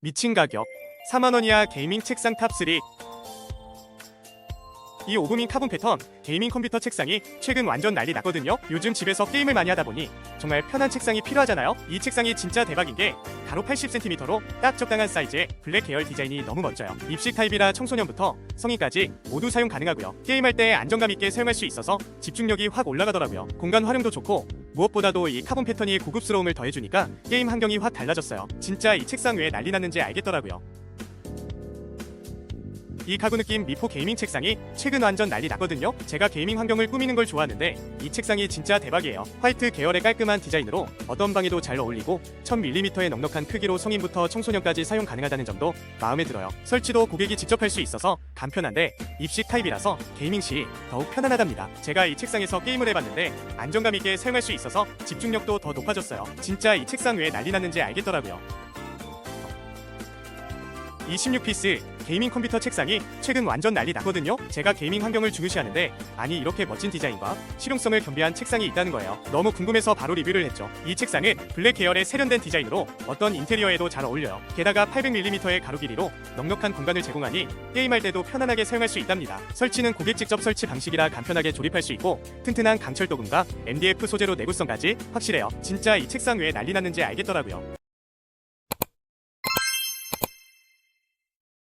미친 가격 4만원 이하 게이밍 책상 탑3 이 오구민 카본 패턴 게이밍 컴퓨터 책상이 최근 완전 난리 났거든요. 요즘 집에서 게임을 많이 하다 보니 정말 편한 책상이 필요하잖아요. 이 책상이 진짜 대박인 게 가로 80cm로 딱 적당한 사이즈의 블랙 계열 디자인이 너무 멋져요. 입식 타입이라 청소년부터 성인까지 모두 사용 가능하고요. 게임할 때 안정감 있게 사용할 수 있어서 집중력이 확 올라가더라고요. 공간 활용도 좋고 무엇보다도 이 카본 패턴이 고급스러움을 더해주니까 게임 환경이 확 달라졌어요. 진짜 이 책상 왜 난리 났는지 알겠더라고요 이 가구 느낌 미포 게이밍 책상이 최근 완전 난리 났거든요. 제가 게이밍 환경을 꾸미는 걸 좋아하는데 이 책상이 진짜 대박이에요. 화이트 계열의 깔끔한 디자인으로 어떤 방에도 잘 어울리고 1000mm의 넉넉한 크기로 성인부터 청소년까지 사용 가능하다는 점도 마음에 들어요. 설치도 고객이 직접 할 수 있어서 간편한데 입식 타입이라서 게이밍 시 더욱 편안하답니다. 제가 이 책상에서 게임을 해봤는데 안정감 있게 사용할 수 있어서 집중력도 더 높아졌어요. 진짜 이 책상 왜 난리 났는지 알겠더라고요. 26피스 게이밍 컴퓨터 책상이 최근 완전 난리 났거든요. 제가 게이밍 환경을 중요시하는데 아니 이렇게 멋진 디자인과 실용성을 겸비한 책상이 있다는 거예요. 너무 궁금해서 바로 리뷰를 했죠. 이 책상은 블랙 계열의 세련된 디자인으로 어떤 인테리어에도 잘 어울려요. 게다가 800mm의 가로 길이로 넉넉한 공간을 제공하니 게임할 때도 편안하게 사용할 수 있답니다. 설치는 고객 직접 설치 방식이라 간편하게 조립할 수 있고 튼튼한 강철 도금과 MDF 소재로 내구성까지 확실해요. 진짜 이 책상 왜 난리 났는지 알겠더라고요.